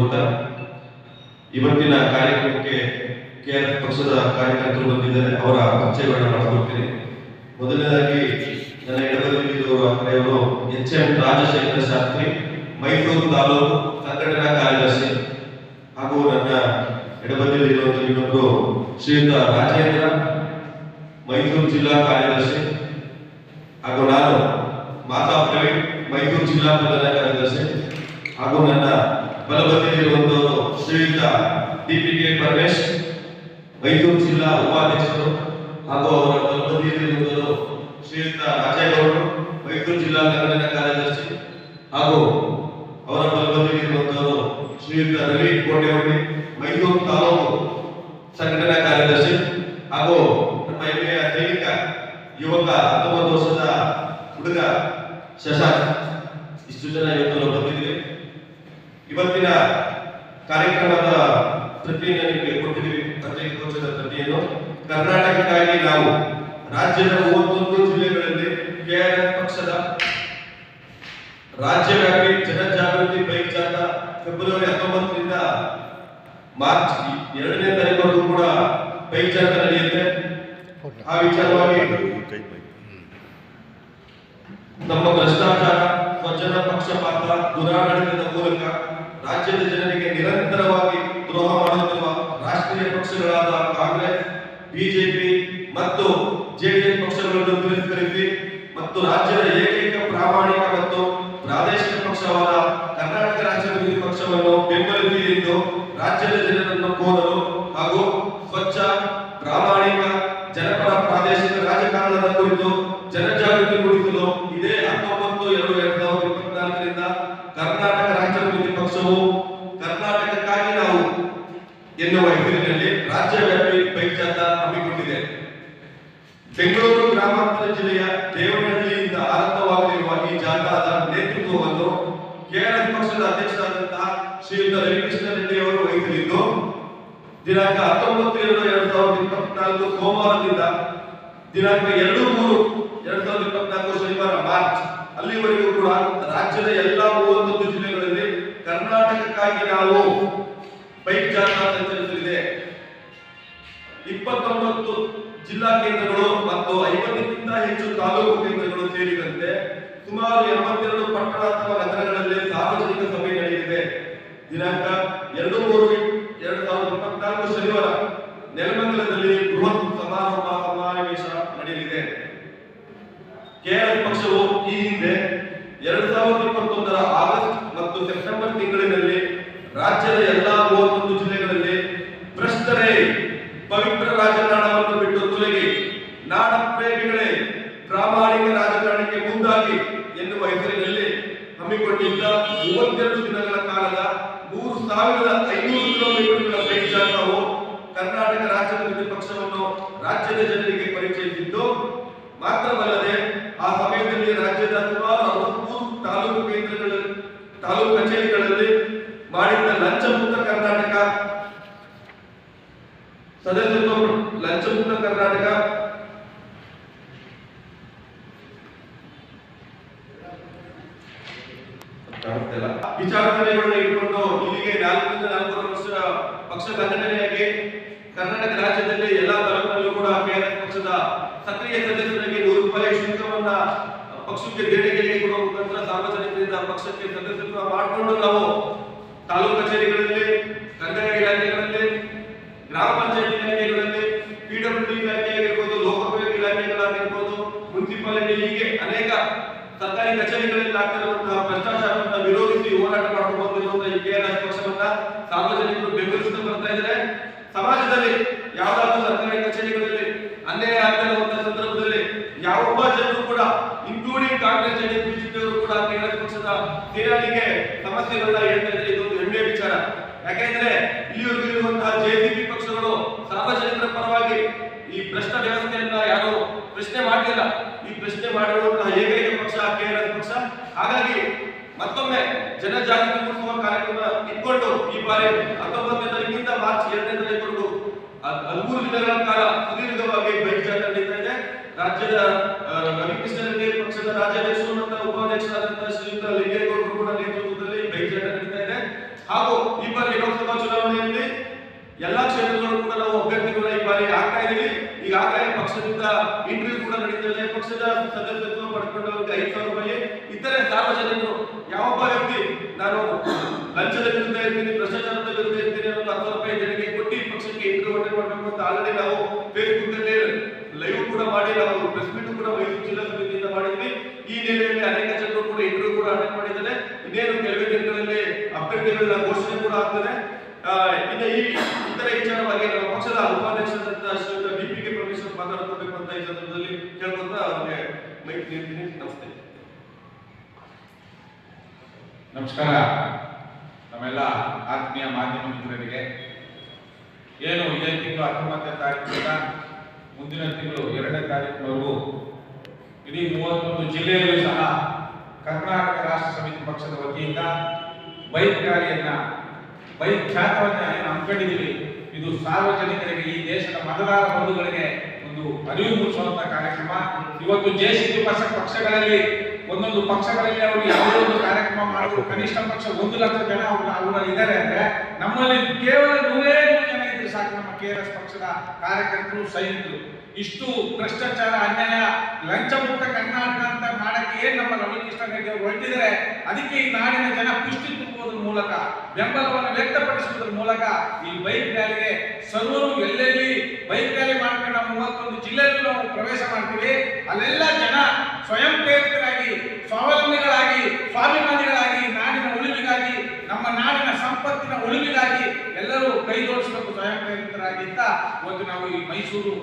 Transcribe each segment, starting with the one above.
ಕೋರುತ್ತಾ ಇವತ್ತಿನ ಕಾರ್ಯಕ್ರಮಕ್ಕೆ ಕೆಆರ್ ಪಕ್ಷದ ಕಾರ್ಯಕರ್ತರು ಬಂದಿದ್ದಾರೆ. ಅವರ ಪರಿಚಯಗಳನ್ನು ಮಾಡಿಕೊಡ್ತೀನಿ. ಮೊದಲನೇದಾಗಿ, ನನ್ನ ಎಡಬದಿಯಲ್ಲಿರುವ ಕಡೆಯವರು ಎಚ್ ಎಂ ರಾಜಶೇಖರ ಶಾಸ್ತ್ರಿ, ಮೈಸೂರು ತಾಲೂಕು ಸಂಘಟನಾ ಕಾರ್ಯದರ್ಶಿ. ಹಾಗೂ ನನ್ನ ಎಡಬದಿಯಲ್ಲಿರುವಂತಹ ಇನ್ನೊಬ್ಬರು ಶ್ರೀಯುತ ರಾಜೇಂದ್ರ, ಮೈಸೂರು ಜಿಲ್ಲಾ ಕಾರ್ಯದರ್ಶಿ. ಹಾಗೂ ನಾನು ಮಾತಾ ಪ್ರವೀಣ್, ಮೈಸೂರು ಜಿಲ್ಲಾ ಪ್ರಧಾನ ಕಾರ್ಯದರ್ಶಿ. ಹಾಗೂ ನನ್ನ ಬಲಬದಿಯಲ್ಲಿರುವಂತವರು ಶ್ರೀಯುತ ಡಿಪಿಕೆ ಪರಮೇಶ್, ಮೈಸೂರು ಜಿಲ್ಲಾ ಉಪಾಧ್ಯಕ್ಷರು ಹಾಗೂ ಅವರ ಒಂದು ಶ್ರೀಯುತ ರಾಜೇಗೌಡರು, ಮೈಸೂರು ಜಿಲ್ಲಾ ಕನ್ನಡ ಕಾರ್ಯದರ್ಶಿ ಹಾಗೂ ಅವರ ಬಲಬದಿಯಲ್ಲಿರುವಂತವರು ಶ್ರೀಯುತ ರವಿ ಕೋಟೆಹಳ್ಳಿ, ಮೈಸೂರು ತಾಲೂಕು ಸಂಘಟನಾ ಕಾರ್ಯದರ್ಶಿ ಹಾಗೂ ನಮ್ಮ ಹೆಮ್ಮೆಯ ಸೈನಿಕ ಯುವಕ ಹತ್ತೊಂಬತ್ತು ವರ್ಷದ ಹುಡುಗ ಶಶಾಂಕ್. ಇಷ್ಟು ಜನ ಇವತ್ತು ನಾವು ಬಂದಿದ್ದೀವಿ ಇವತ್ತಿನ ಕಾರ್ಯಕ್ರಮದ ಪ್ರತಿಯನ್ನು ನಿಮಗೆ ಕೊಟ್ಟಿದ್ದೀವಿ. ಪತ್ರಿಕೋಚದ ಪ್ರತಿಯನ್ನು. ಕರ್ನಾಟಕಕ್ಕಾಗಿ ನಾವು ರಾಜ್ಯದ ಮೂವತ್ತೊಂದು ಜಿಲ್ಲೆಗಳಲ್ಲಿ ಕೆಆರ್ಎಸ್ ಪಕ್ಷದ ರಾಜ್ಯವ್ಯಾಪಿ ಜನಜಾಗೃತಿ ಬೈಕ್ ಜಾಥಾ ಫೆಬ್ರವರಿ ಹತ್ತೊಂಬತ್ತರಿಂದ ಮಾರ್ಚ್ ಎರಡನೇ ತಾರೀಕು ಕೂಡ ಬೈಕ್ ನಡೆಯುತ್ತೆ. ಆ ವಿಚಾರವಾಗಿ ನಮ್ಮ ಭ್ರಷ್ಟಾಚಾರ ಸ್ವಜನ ಪಕ್ಷಪಾತ ದುರಾಡಳಿತದ ಮೂಲಕ ರಾಜ್ಯದ ಜನರಿಗೆ ನಿರಂತರವಾಗಿ ದ್ರೋಹ ಮಾಡುತ್ತಿರುವ ರಾಷ್ಟ್ರೀಯ ಪಕ್ಷಗಳಾದ ಕಾಂಗ್ರೆಸ್, ಬಿಜೆಪಿ ಮತ್ತು ಜೆಡಿಎಸ್ ಪಕ್ಷಗಳನ್ನು ತಿರಸ್ಕರಿಸಿ ಮತ್ತು ರಾಜ್ಯದ ಏಕೈಕ ಪ್ರಾಮಾಣಿಕ ಮತ್ತು ಪ್ರಾದೇಶಿಕ ಪಕ್ಷವಾದ ಕರ್ನಾಟಕ ರಾಜ್ಯ ಪಕ್ಷವನ್ನು ಬೆಂಬಲಿಸಿ ಎಂದು ರಾಜ್ಯದ ಜನರನ್ನು ಕೋರಲು ಹಾಗೂ ಸ್ವಚ್ಛ, ಪ್ರಾಮಾಣಿಕ, ಜನಪರ, ಪ್ರಾದೇಶಿಕ ರಾಜಕಾರಣದ ಕುರಿತು ಜನಜಾಗೃತಿ ಮೂಡಿಸಲು ಇದೇ ಹತ್ತೊಂಬತ್ತು ಎರಡು ಎರಡ್ ಸಾವಿರದ ಇಪ್ಪತ್ನಾಲ್ಕರಿಂದ ಕರ್ನಾಟಕ ರಾಷ್ಟ್ರ ವಿರೋಧಿ ಪಕ್ಷವು ಕರ್ನಾಟಕಕ್ಕಾಗಿ ನಾವು ಎನ್ನುವ ಹೆಸರಿನಲ್ಲಿ ರಾಜ್ಯವ್ಯಾಪಿ ಬೈಕ್ ಜಾಥಾ ಹಮ್ಮಿಕೊಂಡಿದೆ ಬೆಂಗಳೂರು ಗ್ರಾಮಾಂತರ ಜಿಲ್ಲೆಯ ದೇವನಹಳ್ಳಿಯಿಂದ ಆರಂಭವಾಗಲಿರುವ ಈ ಜಾಥಾದ ನೇತೃತ್ವವನ್ನು ಕೆಆರ್ಎಸ್ ಪಕ್ಷದ ಅಧ್ಯಕ್ಷರಾದಂತಹ ಶ್ರೀಯುತ ರವಿಕೃಷ್ಣ ರೆಡ್ಡಿ ಅವರು ವಹಿಸಲಿದ್ದು, ದಿನಾಂಕ ಹತ್ತೊಂಬತ್ತು ಎರಡು ಎರಡ್ ಸಾವಿರದ ಇಪ್ಪತ್ನಾಲ್ಕು ಸೋಮವಾರದಿಂದ ದಿನಾಂಕ ಎರಡು ಮೂರು ಎರಡ್ ಸಾವಿರದ ಇಪ್ಪತ್ನಾಲ್ಕು ಶನಿವಾರ ಮಾರ್ಚ್ ಅಲ್ಲಿವರೆಗೂ ಕೂಡ ರಾಜ್ಯದ ಎಲ್ಲಾ ಮೂವತ್ತೊಂದು ಜಿಲ್ಲೆಗಳಲ್ಲಿ ಕರ್ನಾಟಕಕ್ಕಾಗಿ ನಾವು ಬೈಕ್ ಜಾಥಾ ಸಂಚರಿಸಲಿದೆ. ಇಪ್ಪತ್ತೊಂಬತ್ತು ಜಿಲ್ಲಾ ಕೇಂದ್ರಗಳು ಮತ್ತು ಐವತ್ತಕ್ಕಿಂತ ಹೆಚ್ಚು ತಾಲೂಕು ಕೇಂದ್ರಗಳು ಸೇರಿದಂತೆ ಸುಮಾರು ಎಂಬತ್ತೆರಡು ಪಟ್ಟಣ ಅಥವಾ ದಿನಾಂಕ ಎರಡು ಮೂರು ಎರಡು ಸಾವಿರದ ಇಪ್ಪತ್ನಾಲ್ಕು ಶನಿವಾರ ನೆಲಮಂಗಲದಲ್ಲಿ ಬೃಹತ್ ಸಮಾರಂಭ ಸಮಾವೇಶ ನಡೆಯಲಿದೆ. ಕೆಆರ್ಎಸ್ ಪಕ್ಷವು ಈ ಹಿಂದೆ ಎರಡ್ ಸಾವಿರದ ಇಪ್ಪತ್ತೊಂದರ ಆಗಸ್ಟ್ ಮತ್ತು ಸೆಪ್ಟೆಂಬರ್ ತಿಂಗಳಿನಲ್ಲಿ ರಾಜ್ಯದ ಎಲ್ಲಾ ಮೂವತ್ತೊಂದು ಜಿಲ್ಲೆಗಳಲ್ಲಿ ಭ್ರಷ್ಟರೇ ಪವಿತ್ರ ರಾಜಕಾರಣವನ್ನು ಬಿಟ್ಟು ತೊಲಗಿ ನಾಡ ಪ್ರೇಮಿಗಳೇ ಪ್ರಾಮಾಣಿಕ ರಾಜಕಾರಣಕ್ಕೆ ಮುಂದಾಗಿ ಎನ್ನುವ ಹೆಸರಿನಲ್ಲಿ ಹಮ್ಮಿಕೊಂಡಿದ್ದ ಮೂವತ್ತೆರಡು ದಿನಗಳ ಕಾಲದ ಮೂರು ಸಾವಿರದ ಐನೂರು ಕಿಲೋಮೀಟರ್ಗಳ ಬೈಕ್ ಜಾಥಾವು ಕರ್ನಾಟಕ ರಾಜ್ಯ ವಿರೋಧಿ ಪಕ್ಷವನ್ನು ರಾಜ್ಯದ ಜನರಿಗೆ ಪರಿಚಯಿಸಿದ್ದು ಮಾತ್ರವಲ್ಲದೆ ಆ ಸಮಯದಲ್ಲಿ ರಾಜ್ಯದ ಸುಮಾರು ಅರವತ್ಮೂರು ತಾಲೂಕು ಕೇಂದ್ರಗಳಲ್ಲಿ ತಾಲೂಕು ಕಚೇರಿಗಳಲ್ಲಿ ಮಾಡಿದ್ದ ಲಂಚ ಮುಕ್ತ ಕರ್ನಾಟಕ ಸದಸ್ಯತ್ವ ಲಂಚ ಮುಕ್ತ ಕರ್ನಾಟಕ ಕಾಣುತ್ತಿಲ್ಲ. ವಿಚಾರಧಾರೆಗಳನ್ನ ಇಟ್ಕೊಂಡು ಇಲ್ಲಿಗೆ ನಾಲ್ಕರಿಂದ ನಾಲ್ಕೂವರೆ ವರ್ಷ ಪಕ್ಷ ಸಂಘಟನೆಯಾಗಿ ಕರ್ನಾಟಕ ರಾಜ್ಯದಲ್ಲಿ ಎಲ್ಲಾ ತಾಲೂಕಿನಲ್ಲೂ ಕೂಡ ಕೆಆರ್ಎಸ್ ಪಕ್ಷದ ಸಕ್ರಿಯ ಸದಸ್ಯರಿಗೆ ನೂರು ರೂಪಾಯಿ ಶುಲ್ಕವನ್ನ ಪಕ್ಷಕ್ಕೆ ದೇಣಿಗೆಗೆ ಕೊಡುವ ಮುಖಾಂತರ ಸಾರ್ವಜನಿಕರಿಂದ ಪಕ್ಷಕ್ಕೆ ಸದಸ್ಯತ್ವ ಮಾಡಿಕೊಂಡು ನಾವು ತಾಲೂಕು ಕಚೇರಿಗಳಲ್ಲಿ ಕಂದಾಯ ಇಲಾಖೆಗಳಲ್ಲಿ, ಗ್ರಾಮ ಪಂಚಾಯತ್ ಇಲಾಖೆಗಳಲ್ಲಿ ಪಿಡಬ್ಲ್ಯೂ ಇಲಾಖೆ ಆಗಿರ್ಬೋದು ಲೋಕೋಪಯೋಗಿ ಇಲಾಖೆಗಳಾಗಿರ್ಬೋದು, ಮುನ್ಸಿಪಾಲಿಟಿ ಹೀಗೆ ಅನೇಕ ಸರ್ಕಾರಿ ಕಚೇರಿಗಳಲ್ಲಿ ಆಗ್ತಿರುವಂತಹ ಭ್ರಷ್ಟಾಚಾರವನ್ನು ವಿರೋಧಿಸಿ ಹೋರಾಟ ಮಾಡ್ಕೊಂಡು ಬಂದಿರುವಂತಹ ಈ ಕೆಆರ್ಎಸ್ ಪಕ್ಷವನ್ನ ಸಾರ್ವಜನಿಕರು ಬೆಂಬಲಿಸುತ್ತಾ ಬರ್ತಾ ಇದ್ದಾರೆ. ಸಮಾಜದಲ್ಲಿ ಯಾವ್ದಾದ್ರು ಸರ್ಕಾರಿ ಕಚೇರಿಗಳಲ್ಲಿ ಅನ್ಯಾಯ ಆಗ್ತಾ ಇರುವಂತಹ ಸಂದರ್ಭದಲ್ಲಿ ಯಾವೊಬ್ಬ ಜನರು ಕೂಡ ಇನ್ಕ್ಲೂಡಿಂಗ್ ಕಾಂಗ್ರೆಸ್ ಜೆಡಿಎಸ್ ಬಿಜೆಪಿ ಅವರು ಕೂಡ ಕೆಆರ್ಎಸ್ ಪಕ್ಷದ ಸೇನಾನಿಗೆ ಸಮಸ್ಯೆಗಳನ್ನ ಹೇಳ್ತಾ ಇದ್ರೆ ಇದೊಂದು ಹೆಮ್ಮೆಯ ವಿಚಾರ. ಯಾಕೆಂದ್ರೆ ಇಲ್ಲಿವರೆಗೂ ಇರುವಂತಹ ಜೆಸಿಪಿ ಪಕ್ಷಗಳು ಸಾರ್ವಜನಿಕರ ಪರವಾಗಿ ಈ ಭ್ರಷ್ಟ ವ್ಯವಸ್ಥೆಯನ್ನ ಯಾರು ಪ್ರಶ್ನೆ ಮಾಡಲಿಲ್ಲ. ಈ ಪ್ರಶ್ನೆ ಮಾಡಿರುವಂತಹ ಏಕೈಕ ಪಕ್ಷ ಕೇರಳ ಪಕ್ಷ. ಹಾಗಾಗಿ ಮತ್ತೊಮ್ಮೆ ಜನಜಾಗೃತಿ ಮೂಡಿಸುವ ಕಾರ್ಯಕ್ರಮ ಇಟ್ಕೊಂಡು ಈ ಬಾರಿ ಹತ್ತೊಂಬತ್ತನೇ ತಾರೀಕಿಂದ ಮಾರ್ಚ್ ಎರಡನೇ ತಾರೀಕು ಹದಿಮೂರು ದಿನಗಳ ಕಾಲ ಸುದೀರ್ಘವಾಗಿ ಬೈಕ್ ಜಾತ್ರೆ ನಡೀತಾ ಇದೆ. ರಾಜ್ಯದ ರವಿಕೃಷ್ಣ ಪಕ್ಷದ ರಾಜ್ಯಾಧ್ಯಕ್ಷರು ಮತ್ತು ಉಪಾಧ್ಯಕ್ಷರಾದಂತಹ ಶ್ರೀಯುತ ಲಿಂಗೇಗೌಡರು ಕೂಡ ನೇತೃತ್ವದಲ್ಲಿ ಬೈಜಾಟ ನಡೀತಾ ಇದೆ. ಹಾಗೂ ಈ ಬಾರಿ ಲೋಕಸಭಾ ಚುನಾವಣೆಯಲ್ಲಿ ಎಲ್ಲಾ ಕ್ಷೇತ್ರಗಳು ಕೂಡ ನಾವು ಅಭ್ಯರ್ಥಿಗಳ ಈ ಬಾರಿ ಆಗ್ತಾ ಇದೀವಿ ಈಗಾಗಲೇ ಪಕ್ಷದಿಂದ ಇಂಟರ್ವ್ಯೂ ಕೂಡ ನಡೀತಾ ಇದೆ. ಪಕ್ಷದ ಸದಸ್ಯತ್ವ ಪಡ್ಕೊಂಡವರಿಗೆ ಐದು ಸಾವಿರ ರೂಪಾಯಿ. ಇತರೆ ಸಾರ್ವಜನಿಕರು, ಯಾವೊಬ್ಬ ವ್ಯಕ್ತಿ ನಾನು ಲಂಚದ ವಿರುದ್ಧ ಇರ್ತೀನಿ, ಭ್ರಷ್ಟಾಚಾರದ ವಿರುದ್ಧ ಇರ್ತೀನಿ ಅನ್ನೋ ಹತ್ತು ರೂಪಾಯಿ ಜನರಿಗೆ ಕೊಟ್ಟು ಪಕ್ಷಕ್ಕೆ ಇಂಟರ್ವ್ಯೂ ಅಟೆಂಡ್ ಮಾಡಬೇಕು ಅಂತ ಆಲ್ರೆಡಿ ನಾವು ಫೇಸ್ಬುಕ್ ಅಲ್ಲಿ ಲೈವ್ ಕೂಡ ಮಾಡಿ ನಾವು ಪ್ರೆಸ್ ಮೀಟ್ ಕೂಡ ಮೈಸೂರು ಜಿಲ್ಲಾ ಸಮಿತಿಯಿಂದ ಮಾಡಿದ್ವಿ ಈ ನೆಲೆಯಲ್ಲಿ ಅನೇಕ ಜನರು ಕೂಡ ಇಂಟರ್ವ್ಯೂ ಕೂಡ ಅಟೆಂಡ್ ಮಾಡಿದ್ದಾರೆ ಇನ್ನೇನು ಕೆಲವೇ ದಿನಗಳಲ್ಲಿ ಅಭ್ಯರ್ಥಿಗಳ ಘೋಷಣೆ ಕೂಡ ಆಗ್ತದೆ ಆ, ಇನ್ನು ಈ ಇತರ ವಿಚಾರವಾಗಿ ನಮ್ಮ ಪಕ್ಷದ ಉಪಾಧ್ಯಕ್ಷರಾದಂತ ಶ್ರೀಯುತ ಬಿ ಪಿ ಕೆ ಪರಮೇಶ್ವರ್ ಮಾತಾಡ್ಕೋಬೇಕು ಅಂತ ಈ ಸಂದರ್ಭದಲ್ಲಿ ಕೇಳ್ಕೊಂತ ಅವ್ರಿಗೆ ಮೈಕ್ ನೀಡ್ತೀನಿ ನಮಸ್ತೆ ನಮಸ್ಕಾರ. ನಮ್ಮೆಲ್ಲ ಆತ್ಮೀಯ ಮಾಧ್ಯಮ ಮಿತ್ರರಿಗೆ ಏನು ಇದೇ ತಿಂಗಳು ಹತ್ತೊಂಬತ್ತನೇ ತಾರೀಕಿಂದ ಮುಂದಿನ ತಿಂಗಳು ಎರಡನೇ ತಾರೀಕಿನವರೆಗೂ ಇಡೀ ಮೂವತ್ತೊಂದು ಜಿಲ್ಲೆಯಲ್ಲೂ ಸಹ ಕರ್ನಾಟಕ ರಾಷ್ಟ್ರ ಸಮಿತಿ ಪಕ್ಷದ ವತಿಯಿಂದ ಬೈಕ್ ರ್ಯಾಲಿಯನ್ನ, ಬೈಕ್ ಖ್ಯಾತವನ್ನ ಏನು ಹಮ್ಮಿಕೊಂಡಿದ್ದೀವಿ ಇದು ಸಾರ್ವಜನಿಕರಿಗೆ, ಈ ದೇಶದ ಮತದಾರ ಬಂಧುಗಳಿಗೆ ಒಂದು ಅರಿವು ಮೂಡಿಸುವಂತ ಕಾರ್ಯಕ್ರಮ. ಇವತ್ತು ಜೆ ಸಿ ಪಕ್ಷಗಳಲ್ಲಿ ಒಂದೊಂದು ಪಕ್ಷಗಳಲ್ಲಿ ಅವರು ಯಾವುದೇ ಒಂದು ಕಾರ್ಯಕ್ರಮ ಮಾಡಬೇಕು ಕನಿಷ್ಠ ಪಕ್ಷ ಒಂದು ಲಕ್ಷ ಜನ ಅವ್ರು ಅವರಲ್ಲಿ ಇದ್ದಾರೆ ಅಂದ್ರೆ ನಮ್ಮಲ್ಲಿ ಕೇವಲ ನೂರೇ ನೂರು ಜನ ಇದ್ರೆ ಸಾಕು ನಮ್ಮ ಕೆ ಆರ್ ಎಸ್ ಪಕ್ಷದ ಕಾರ್ಯಕರ್ತರು, ಸೈನಿಕರು. ಇಷ್ಟು ಭ್ರಷ್ಟಾಚಾರ, ಅನ್ಯಾಯ ಲಂಚ ಮುಕ್ತ ಕರ್ನಾಟಕ ಅಂತ ಮಾಡಕ್ಕೆ ಏನ್ ನಮ್ಮ ರವಿಕೃಷ್ಣ ರೆಡ್ಡಿ ಅವರು ಹೊರಟಿದ್ದಾರೆ? ಅದಕ್ಕೆ ಈ ನಾಡಿನ ಜನ ಪುಷ್ಟಿ ತುಂಬುವುದರ ಮೂಲಕ, ಬೆಂಬಲವನ್ನು ವ್ಯಕ್ತಪಡಿಸುವುದರ ಮೂಲಕ ಈ ಬೈಕ್ ರ್ಯಾಲಿಗೆ ಸರ್ವರು ಎಲ್ಲೆಲ್ಲಿ ಬೈಕ್ ರ್ಯಾಲಿ ಮಾಡ್ಕೊಂಡು ನಾವು ಮೂವತ್ತೊಂದು ಜಿಲ್ಲೆಯಲ್ಲಿ ನಾವು ಪ್ರವೇಶ ಮಾಡ್ತೀವಿ. ಅಲ್ಲೆಲ್ಲ ಜನ ಸ್ವಯಂ ಪ್ರೇರಿತರಾಗಿ, ಸ್ವಾವಲಂಬಿಗಳಾಗಿ, ಸ್ವಾಭಿಮಾನಿಗಳಾಗಿ, ನಾಡಿನ ಉಳಿವಿಗಾಗಿ, ನಮ್ಮ ನಾಡಿನ ಸಂಪತ್ತಿನ ಉಳಿವಿಗಾಗಿ ಎಲ್ಲರೂ ಕೈ ಜೋಡಿಸಬೇಕು ಸ್ವಯಂ ಪ್ರೇರಿತರಾಗಿ ಇವತ್ತು ನಾವು ಈ ಮೈಸೂರು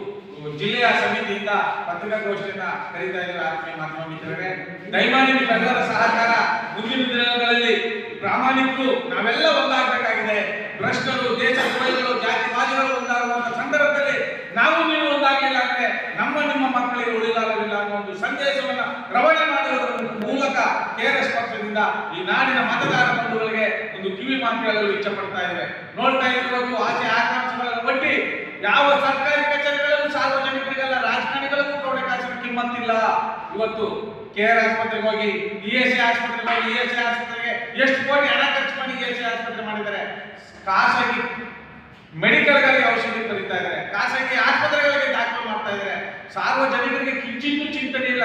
ಜಿಲ್ಲೆಯ ಸಮಿತಿಯಿಂದ ಪತ್ರಿಕಾಗೋಷ್ಠಿಯನ್ನ ಕರೀತಾ ಇದ್ದೇವೆ ಆತ್ಮೀಯ ಮಾಧ್ಯಮ ಮಿತ್ರರೇ. ದಯಮಾಡಿ ಸಹಕಾರ ಮುಂದಿನ ದಿನಗಳಲ್ಲಿ ಪ್ರಾಮಾಣಿಕರು, ನಾವೆಲ್ಲ ಒಂದಾಗಬೇಕಾಗಿದೆ ಭ್ರಷ್ಟರು ದೇಶ ದ್ರೋಹಿಗಳು ಜಾತಿವಾದಿಗಳು ಒಂದಾಗುವಂತ ಸಂದರ್ಭದಲ್ಲಿ ನಾವು ನೀವು ಒಂದಾಗಲಿಲ್ಲ ಅಂದ್ರೆ ನಮ್ಮ ನಿಮ್ಮ ಮಕ್ಕಳಿಗೆ ಉಳಿದಾಗಲಿಲ್ಲ ಅನ್ನೋ ಒಂದು ಸಂದೇಶವನ್ನ ರವಾನೆ ಮಾಡುವುದರ ಮೂಲಕ ಕೆಆರ್ಎಸ್ ಪಕ್ಷದಿಂದ ಈ ನಾಡಿನ ಮತದಾರ ಬಂಧುಗಳಿಗೆ ಒಂದು ಹೇಳಲು ಇಚ್ಛೆ ಪಡ್ತಾ ಇದೆ ನೋಡ್ತಾ ಇರುವುದು ಆಸೆ ಆಕಾಂಕ್ಷೆಗಳನ್ನು ಒಟ್ಟಿ ಯಾವ ಸರ್ಕಾರಿ ಕಚೇರಿಗಳಲ್ಲೂ ಸಾರ್ವಜನಿಕರಿಗೆಲ್ಲ, ರಾಜಕಾರಣಿಗಳಿಗೂ ಪ್ರೌಢಕಾಸಿನ ಕಿಮ್ಮತ್ತಿಲ್ಲ. ಇವತ್ತು ಕೇರ್ ಆಸ್ಪತ್ರೆಗೆ ಹೋಗಿ, ಇ ಎಸ್ ಸಿ ಆಸ್ಪತ್ರೆಗೆ ಹೋಗಿ, ಇ ಎಸ್ ಸಿ ಆಸ್ಪತ್ರೆಗೆ ಎಷ್ಟು ಕೋಟಿ ಹಣ ಖರ್ಚು ಮಾಡಿ ಇ ಎಸ್ ಸಿ ಆಸ್ಪತ್ರೆ ಮಾಡಿದ್ದಾರೆ. ಖಾಸಗಿ ಮೆಡಿಕಲ್ಗಳಿಗೆ ಔಷಧಿ ಬರೀತಾ ಇದ್ದಾರೆ. ಖಾಸಗಿ ಆಸ್ಪತ್ರೆಗಳಿಗೆ ದಾಖಲು ಮಾಡ್ತಾ ಇದ್ದಾರೆ. ಸಾರ್ವಜನಿಕರಿಗೆ ಕಿಂಚಿತ್ತೂ ಚಿಂತನೆ ಇಲ್ಲ.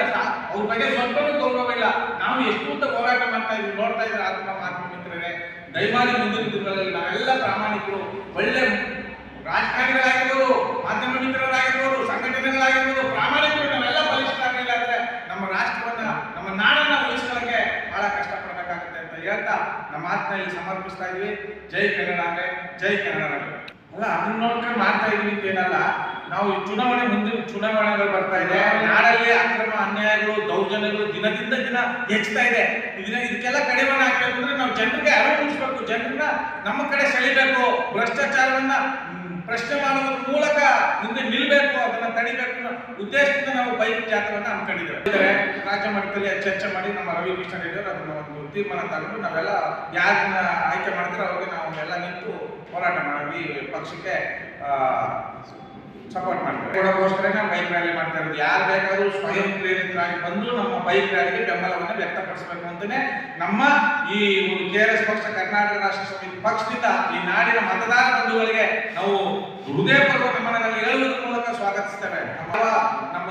ಅವ್ರ ಬಗ್ಗೆ ಸ್ವಲ್ಪನೂ ಗೌರವ ಇಲ್ಲ. ನಾವು ಎಷ್ಟು ಅಂತ ಹೋರಾಟ ಮಾಡ್ತಾ ಇದ್ವಿ ನೋಡ್ತಾ ಇದ್ರೆ ಆತ್ಮ ಮಾಧ್ಯಮ ಮಿತ್ರರೇ ದಯಮಾಡಿ ದಿನಗಳಲ್ಲಿ ನಾವೆಲ್ಲ ಪ್ರಾಮಾಣಿಕರು, ಒಳ್ಳೆ ರಾಜಕಾರಣಿಗಳಾಗಿರ್ಬೋದು, ಮಾಧ್ಯಮ ಮಿತ್ರರಾಗಿರ್ಬೋದು, ಸಂಘಟನೆಗಳಾಗಿರ್ಬೋದು, ಪ್ರಾಮಾಣಿಕರು ನಾವೆಲ್ಲ ಬಲಿಷ್ಠ ಅಂದ್ರೆ ನಮ್ಮ ರಾಷ್ಟ್ರವನ್ನ, ನಮ್ಮ ನಾಡನ್ನ ಉಳಿಸ್ಕೊಳ್ಳೋಕೆ ಬಹಳ ಕಷ್ಟಪಡಬೇಕಾಗುತ್ತೆ ಅಂತ ಹೇಳ್ತಾ ನಮ್ಮ ಆತ್ಮೆಯಲ್ಲಿ ಸಮರ್ಪಿಸ್ತಾ ಇದ್ವಿ. ಜೈ ಕನ್ನಡ ಜೈ ಕನ್ನಡ ನಾಡು. ಅಲ್ಲ, ಅದನ್ನ ನೋಡ್ಕೊಂಡು ಮಾಡ್ತಾ ಇದೀವಿ ಅಂತ ಏನಲ್ಲ, ನಾವು ಈ ಚುನಾವಣೆ ಮುಂದಿನ ಚುನಾವಣೆಗಳು ಬರ್ತಾ ಇದೆ. ನಾಡಲ್ಲಿ ಅಕ್ರಮ ಅನ್ಯಾಯಗಳು, ದೌರ್ಜನ್ಯಗಳು ದಿನದಿಂದ ದಿನ ಹೆಚ್ಚುತ್ತಾ ಇದೆ. ಇದನ್ನ ಇದಕ್ಕೆಲ್ಲ ನಾವು ಜನರಿಗೆ ಅರಿವು ಮೂಡಿಸಬೇಕು. ಜನರನ್ನ ನಮ್ಮ ಕಡೆ ಸೆಳಿಬೇಕು. ಭ್ರಷ್ಟಾಚಾರವನ್ನ ಪ್ರಶ್ನೆ ಮಾಡುವುದರ ಮೂಲಕ ಮುಂದೆ ನಿಲ್ಲಬೇಕು ಅದನ್ನ ತಡಿಬೇಕು ಉದ್ದೇಶದಿಂದ ನಾವು ಬೈಕ್ ಜಾಥಾವನ್ನ ಹಮ್ಮಿಕೊಂಡಿದ್ದೇವೆ. ರಾಜ್ಯ ಮಟ್ಟದಲ್ಲಿ ಚರ್ಚೆ ಮಾಡಿ ನಮ್ಮ ರವಿ ಕೃಷ್ಣ ರೆಡ್ಡಿ ಅವರು ಅದನ್ನ ಒಂದು ತೀರ್ಮಾನ ತಗೊಂಡು ನಾವೆಲ್ಲ ಯಾರನ್ನ ಆಯ್ಕೆ ಮಾಡ್ತಾರೆ ಅವ್ರಿಗೆ ನಾವು ಎಲ್ಲ ನಿಂತು ಹೋರಾಟ ಮಾಡಿ ಪಕ್ಷಕ್ಕೆ ಸಪೋರ್ಟ್ ಮಾಡ್ತಾರೆ ಕೊಡೋಕ್ಕೋಸ್ಕರ ನಾವು ಬೈಕ್ ರ್ಯಾಲಿ ಮಾಡ್ತಾ ಇರೋದು. ಯಾರು ಬೇಕಾದರೂ ಸ್ವಯಂ ಪ್ರೇರಿತರಾಗಿ ಬಂದು ನಮ್ಮ ಬೈಕ್ ರ್ಯಾಲಿಗೆ ಬೆಂಬಲವನ್ನು ವ್ಯಕ್ತಪಡಿಸಬೇಕು ಅಂತಲೇ ನಮ್ಮ ಈ ಒಂದು ಕೆ ಎಸ್ ಪಕ್ಷ, ಕರ್ನಾಟಕ ರಾಷ್ಟ್ರ ಸಮಿತಿ ಪಕ್ಷದಿಂದ ಈ ನಾಡಿನ ಮತದಾರ ಬಂಧುಗಳಿಗೆ ನಾವು ಹೃದಯಪೂರ್ವಕ ಮನದಲ್ಲಿ ಹೇಳುವುದರ ಮೂಲಕ ಸ್ವಾಗತಿಸ್ತೇವೆ. ನಮ್ಮ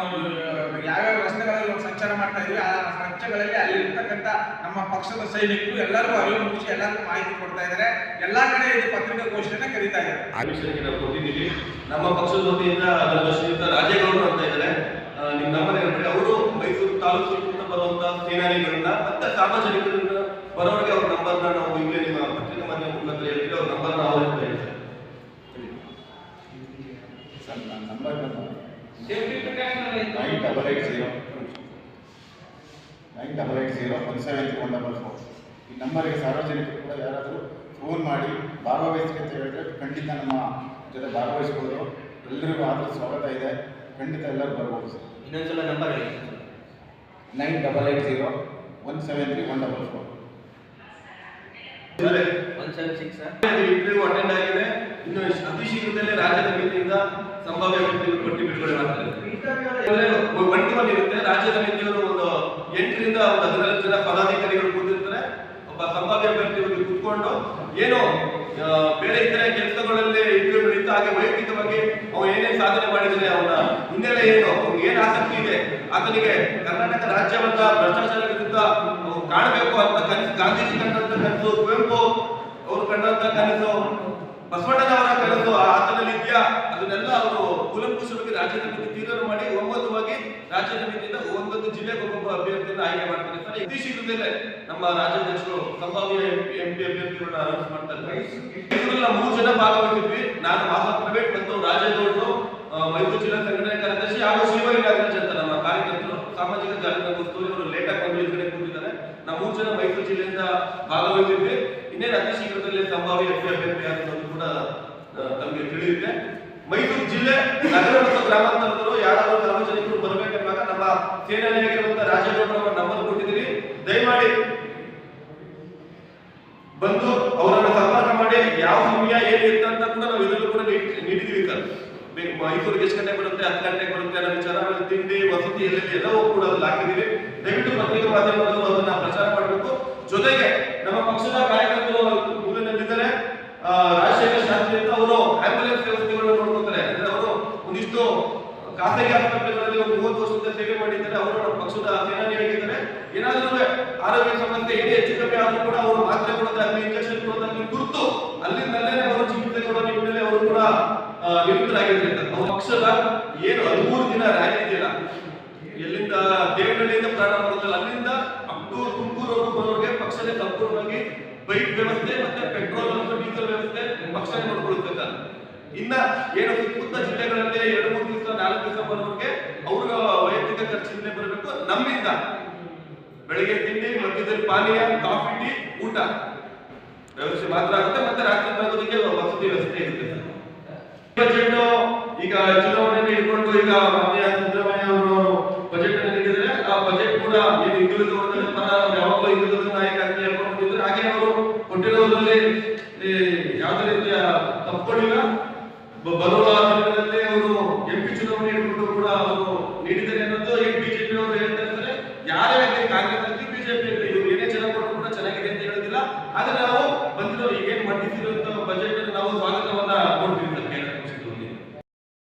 ಯಾವ್ಯಾವ ರಸ್ತೆಗಳಲ್ಲಿ ನಾವು ಸಂಚಾರ ಮಾಡ್ತಾ ಇದೀವಿ, ಆ ರಸ್ತೆಗಳಲ್ಲಿ ಅಲ್ಲಿ ಇರ್ತಕ್ಕಂಥ ನಮ್ಮ ಪಕ್ಷದ ಸೈನಿಕರು ಎಲ್ಲರಿಗೂ ಅರಿವು ಮುಗಿಸಿ ಎಲ್ಲರಿಗೂ ಮಾಹಿತಿ ಕೊಡ್ತಾ ಇದ್ದಾರೆ. ಎಲ್ಲಾ ಕಡೆ ಇದು ಪತ್ರಿಕಾಗೋಷ್ಠಿಯನ್ನ ಕರೀತಾ ಇದ್ದಾರೆ. ನಾವು ಕೊಟ್ಟಿದ್ದೀವಿ ನಮ್ಮ ಪಕ್ಷದ ವತಿಯಿಂದ ರಾಜೇಗೌಡರು ಅಂತ ಇದ್ದಾರೆ. ನಿಮ್ಮ ಹೇಳ್ಬಿಡಿ ಅವರು ಮೈಸೂರು ತಾಲೂಕಿನಿಂದ ಬರುವಂತಹ ಬರುವಂತ ಸೇನಾನಿಗಳನ್ನ, ಮತ್ತೆ ಸಾರ್ವಜನಿಕರಿಂದ ಬರೋರಿಗೆ ಅವ್ರ ನಂಬರ್ನ ನಾವು ಈಗಲೇ ನಿಮ್ಮ ಪತ್ರಿಕಾ ಮಾಧ್ಯಮ ಮುಖಾಂತರ ಹೇಳ್ತೀವಿ. ಅವ್ರ ನಂಬರ್ನ ಅವ್ರು ಹೇಳ್ತಾ ಇದ್ದಾರೆ ಸರ್ ನನ್ನ number nine double eight zero nine double eight zero one seven one double four ಈ ನಂಬರ್ಗೆ ಸಾರ್ವಜನಿಕರು ಕೂಡ ಯಾರಾದರೂ ಫೋನ್ ಮಾಡಿ ಭಾಗವಹಿಸಿ ಅಂತ ಹೇಳಿದ್ರೆ ಖಂಡಿತ ನಮ್ಮ ಜೊತೆ ಭಾಗವಹಿಸ್ಬೋದು ಎಲ್ಲರಿಗೂ ಆದರೂ ಸ್ವಾಗತ ಇದೆ. ಖಂಡಿತ ಎಲ್ಲರೂ ಬರ್ಬೋದು ಸರ್. ಇನ್ನೊಂದ್ಸಲ ನಂಬರ್ ಹೇಳಿ nine double eight zero one seven three one double four attend ಆಗಿದೆ. ಇನ್ನು ಅತಿ ರಾಜ್ಯದ ವತಿಯಿಂದ ಸಂಭಾವ್ಯ ಅಭ್ಯರ್ಥಿಗಳು ರಾಜ್ಯದ ಮಿತಿಯವರು ಒಂದು ಎಂಟರಿಂದ ಒಂದು ಹದಿನಾಲ್ಕು ಜನ ಪದಾಧಿಕಾರಿಗಳು ಕೂತಿರ್ತಾರೆ. ಒಬ್ಬ ಸಂಭಾವ್ಯ ಅಭ್ಯರ್ಥಿಗಳಿಗೆ ಕೂತ್ಕೊಂಡು ಏನು ಬೇರೆ ಇತರ ಕೆಲಸಗಳಲ್ಲಿ ಇಂಟರ್ವ್ಯೂ ಹಾಗೆ ವೈಯಕ್ತಿಕವಾಗಿ ಅವನು ಏನೇನು ಸಾಧನೆ ಮಾಡಿದರೆ ಅವನ ಹಿನ್ನೆಲೆ ಏನು ಏನು ಆಸಕ್ತಿ ಇದೆ ಆತನಿಗೆ ಕರ್ನಾಟಕ ರಾಜ್ಯವನ್ನ ಭ್ರಷ್ಟಾಚಾರ ವಿರುದ್ಧ ಕಾಣಬೇಕು ಅಂತ ಗಾಂಧೀಜಿ ಕಂಡಂತ ಕನಸು, ಕುವೆಂಪು ಅವರು ಕಂಡಂತ ಕನಸು, ಬಸವಣ್ಣನವರ ಕನಸು ಆತನಲ್ಲಿ ಇದೆಯಾ? ಅದನ್ನೆಲ್ಲ ಅವರು ಕುಲಂಕುಷವಾಗಿ ರಾಜ್ಯ ಸಮಿತಿ ತೀರ್ಮಾನ ಮಾಡಿ ಒಮ್ಮತವಾಗಿ ರಾಜ್ಯ ಸಮಿತಿಯಿಂದ ಒಂದೊಂದು ಜಿಲ್ಲೆಗೆ ಒಬ್ಬೊಬ್ಬ ಅಭ್ಯರ್ಥಿಯನ್ನು ಆಯ್ಕೆ ಮಾಡ್ತಾರೆ. ಸರ್ ಇತಿ ಶೀಘ್ರದಲ್ಲೇ ನಮ್ಮ ರಾಜ್ಯಾಧ್ಯಕ್ಷರು ಸಂಭಾವ್ಯ ಎಂಪಿ ಅಭ್ಯರ್ಥಿಗಳನ್ನ ಅನೌನ್ಸ್ ಮಾಡ್ತಾರೆ. ಮೂರು ಜನ ಭಾಗವಹಿಸಿದ್ವಿ. ನಾನು ಪ್ರೈವೇಟ್ ಮತ್ತು ರಾಜೇಗೌಡರು ಮೈಸೂರು ಜಿಲ್ಲಾ ಸಂಘಟನೆ ಕಾರ್ಯದರ್ಶಿ ಹಾಗೂ ಶಿವರಿ ನಾಗರಾಜ್ ಅಂತ ನಮ್ಮ ಕಾರ್ಯಕರ್ತರು ಸಾಮಾಜಿಕ ಜಾಲತಾಣ ಕಸ್ತೂರಿ ಅವರು ಲೇಟ್ ಆಗಿ ಬಂದು ಎದುರುಗಡೆ ಕೂತಿದ್ದಾರೆ ನಾವು ಮೂರು ಜನ ಮೈಸೂರು ಜಿಲ್ಲೆಯಿಂದ ಭಾಗವಹಿಸಿದ್ವಿ ಇನ್ನೇನು ಅತಿ ಶೀಘ್ರದಲ್ಲೇ ಸಂಭಾವ್ಯ ಎಂಪಿ ಅಭ್ಯರ್ಥಿ ಅನ್ನೋದು ಕೂಡ ಆ, ತಮಗೆ ತಿಳಿದಿದೆ ಮೈಸೂರು ಜಿಲ್ಲೆ ನಗರ ಮತ್ತು ಗ್ರಾಮಾಂತರದವರು ಯಾರಾದರೂ ಸಾರ್ವಜನಿಕರು ಬರಬೇಕೆಂಬಾಗ ನಮ್ಮ ಸೇನಾನಿಯಾಗಿರುವಂತಹ ರಾಜೇಗೌಡರವರ ನಂಬರ್ ಕೊಟ್ಟಿದ್ದೀರಿ ದಯಮಾಡಿ ಬಂದು ಅವರನ್ನ ಸಂಪರ್ಕ ಮಾಡಿ ಯಾವ ಅಂತ ಕೂಡ ನಾವು ಇದರಲ್ಲೂ ಕೂಡ ನೀಡ್- ನೀಡಿದೀವಿ ಸರ್. ಮೈಸೂರಿಗೆ ಎಷ್ಟು ಗಂಟೆ ಬರುತ್ತೆ? ಹತ್ತು ಗಂಟೆಗೆ ಬರುತ್ತೆ ಅನ್ನೋ ವಿಚಾರ ತಿಂಡಿ, ವಸತಿ ಎಲ್ಲೆಲ್ಲಿ ಎಲ್ಲವೂ ಕೂಡ ಅದನ್ನ ಹಾಕಿದೀವಿ ದಯವಿಟ್ಟು ಪತ್ರಿಕಾ ಮಾಧ್ಯಮದಲ್ಲೂ ಅದನ್ನ ಪ್ರಚಾರ ಮಾಡಬೇಕು. ಜೊತೆಗೆ ನಮ್ಮ ಪಕ್ಷದ ಕಾರ್ಯಕರ್ತರು ಮೂಲದಲ್ಲಿದ್ದಾರೆ. ರಾಜಶೇಖರ್ ಶಾಸ್ತ್ರಿ ಅಂತ ಅವರು ಆಂಬ್ಯುಲೆನ್ಸ್ ವ್ಯವಸ್ಥೆಗಳನ್ನು ನೋಡ್ಕೊತಾರೆ ಅಂದ್ರೆ ಅವರು ಒಂದಿಷ್ಟು ಖಾಸಗಿ ಆಸ್ಪತ್ರೆಗಳಲ್ಲಿ ಒಂದು ಮೂವತ್ತು ವರ್ಷದಿಂದ ಸೇವೆ ಮಾಡಿದ್ದಾರೆ. ಅವರು ನಮ್ಮ ಪಕ್ಷದ ಸೇನಾನಿಯಾಗಿದ್ದಾರೆ ಏನಾದರೂ ಆರೋಗ್ಯ ಸಮಸ್ಯೆ ಏನೇ ಹೆಚ್ಚು ಕಮ್ಮಿ ಆದ್ರೂ ಕೂಡ ಅವರು ಮಾತ್ರೆ ಕೊಡೋದಾಗ್ಲಿ ಇಂಜೆಕ್ಷನ್ ಕೊಡೋದಾಗ್ಲಿ ಗುರುತು ಅಲ್ಲಿಂದಲೇ ಅವರು ಚಿಕಿತ್ಸೆ ಕೊಡೋ ನಿಟ್ಟಿನಲ್ಲಿ ಅವರು ಕೂಡ ಆ, ನಿರತರಾಗಿದ್ದಾರೆ ನಮ್ಮ ಪಕ್ಷದ ಏನು ಹದಿಮೂರು ದಿನ ರ್ಯಾಲಿ ಇದೆಯಲ್ಲ? ಎಲ್ಲಿಂದ ದೇವನಹಳ್ಳಿಯಿಂದ ಪ್ರಾರಂಭ ಮಾಡುತ್ತಲ್ಲ, ಅಲ್ಲಿಂದ ಅಪ್ ತುಮಕೂರು ತುಮಕೂರವರೆಗೂ ಬರೋರಿಗೆ ಪಕ್ಷನೇ ಸಂಪೂರ್ಣವಾಗಿ ಬೈಕ್ ವ್ಯವಸ್ಥೆ ಮತ್ತೆ ಪೆಟ್ರೋಲ್ ಮತ್ತು ಡೀಸೆಲ್ ವ್ಯವಸ್ಥೆ ಪಕ್ಷನೇ ನೋಡ್ಕೊಳ್ಳುತ್ತೆ ಸರ್ ಇನ್ನ ಏನು ಸುತ್ತಮುತ್ತ ಜಿಲ್ಲೆಗಳಲ್ಲಿ ಎರಡು, ಮೂರು ದಿವಸ, ನಾಲ್ಕು ದಿವಸ ಬರೋರಿಗೆ ಅವ್ರ ವೈಯಕ್ತಿಕ ಖರ್ಚಿಂದಲೇ ಬರಬೇಕು. ನಮ್ಮಿಂದ ಬೆಳಿಗ್ಗೆ ತಿಂಡಿ, ಮಧ್ಯದಲ್ಲಿ ಪಾನೀಯ, ಕಾಫಿ, ಟೀ, ಊಟ ವ್ಯವಸ್ಥೆ ಮಾತ್ರ ಆಗುತ್ತೆ. ಮತ್ತೆ ರಾತ್ರಿ ಬರೋದಕ್ಕೆ ವಸತಿ ವ್ಯವಸ್ಥೆ ಇರುತ್ತೆ ಬಜೆಟ್ ಈಗ ಚುನಾವಣೆಯನ್ನು ಇಟ್ಕೊಂಡು ಈಗ ಮಾನ್ಯ ಸಿದ್ದರಾಮಯ್ಯ ಅವರು ಬಜೆಟ್ ಅನ್ನು ನೀಡಿದರೆ ಆ ಬಜೆಟ್ ಕೂಡ ಏನು ಹಿಂದುಳಿದ ವರ್ಗದ ಪರ ಯಾವಾಗಲೂ ಹಿಂದುಳಿದ ನಾಯಕ ಅಂತ ಹೇಳ್ಕೊಂಡಿದ್ದಾರೆ ಹಾಗೆ ಅವರು ಕೊಟ್ಟಿರೋದ್ರಲ್ಲಿ ಯಾವುದೇ ರೀತಿಯ ತಪ್ಪುಗಳಿಲ್ಲ. ಬರುವ